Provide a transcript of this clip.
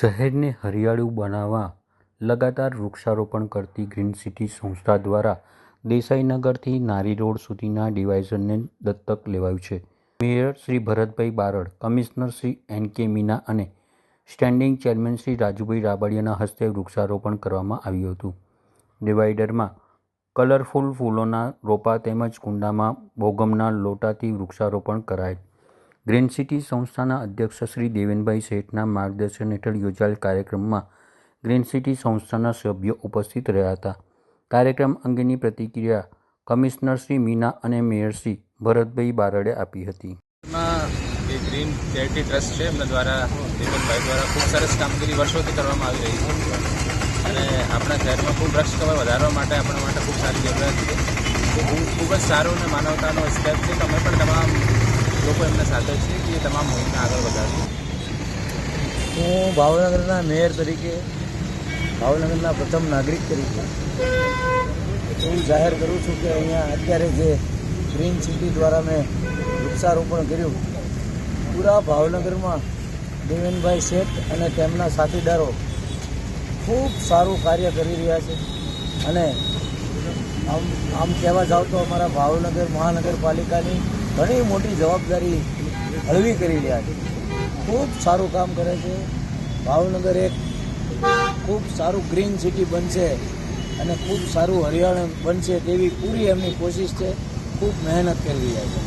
શહેરને હરિયાળું બનાવવા લગાતાર વૃક્ષારોપણ કરતી ગ્રીન સિટી સંસ્થા દ્વારા દેસાઈનગરથી નારી રોડ સુધીના ડિવાઇઝનને દત્તક લેવાયું છે. Mayor Shri Bharatbhai Barad, commissioner Shri N K Meena અને સ્ટેન્ડિંગ ચેરમેન શ્રી રાજુભાઈ રાબડિયાના હસ્તે વૃક્ષારોપણ કરવામાં આવ્યું હતું. ડિવાઈડરમાં કલરફુલ ફૂલોના રોપા તેમજ કુંડામાં બોગમના લોટાથી વૃક્ષારોપણ કરાયેલ ગ્રીન સિટી સંસ્થાના અધ્યક્ષ શ્રી દેવેનભાઈ શેઠના માર્ગદર્શન હેઠળ યોજાયેલ કાર્યક્રમમાં ગ્રીન સિટી સંસ્થાના સભ્યો ઉપસ્થિત રહ્યા હતા. કાર્યક્રમ અંગેની પ્રતિક્રિયા કમિશનર શ્રી મીના અને મેયર શ્રી ભરતભાઈ બારડે આપી હતી. જે ગ્રીન ચેરિટી ટ્રસ્ટ છે, એમના દ્વારા દેવનભાઈ દ્વારા ખૂબ સરસ કામગીરી વર્ષોથી કરવામાં આવી રહી છે. અને આપણા શહેરમાં ખૂબ વૃક્ષ કવર વધારવા માટે આપણા માટે ખૂબ સારી જરૂરિયાત છે. ખૂબ જ સારો અને માનવતાનો સ્ટેપ છે. તમે પણ તમામ લોકો એમના સાથે છે કે એ તમામ મોહિમને આગળ વધારશે? હું ભાવનગરના મેયર તરીકે, ભાવનગરના પ્રથમ નાગરિક તરીકે એવું જાહેર કરું છું કે અહીંયા અત્યારે જે ગ્રીન સિટી દ્વારા મેં વૃક્ષારોપણ કર્યું, પૂરા ભાવનગરમાં દેવેનભાઈ શેઠ અને તેમના સાથીદારો ખૂબ સારું કાર્ય કરી રહ્યા છે. અને આમ આમ કહેવા જાવ તો અમારા ભાવનગર મહાનગરપાલિકાની ઘણી મોટી જવાબદારી હળવી કરી રહ્યા છે. ખૂબ સારું કામ કરે છે. ભાવનગર એક ખૂબ સારું ગ્રીન સિટી બનશે અને ખૂબ સારું હરિયાળું બનશે તેવી પૂરી એમની કોશિશ છે. ખૂબ મહેનત કરી રહ્યા છે.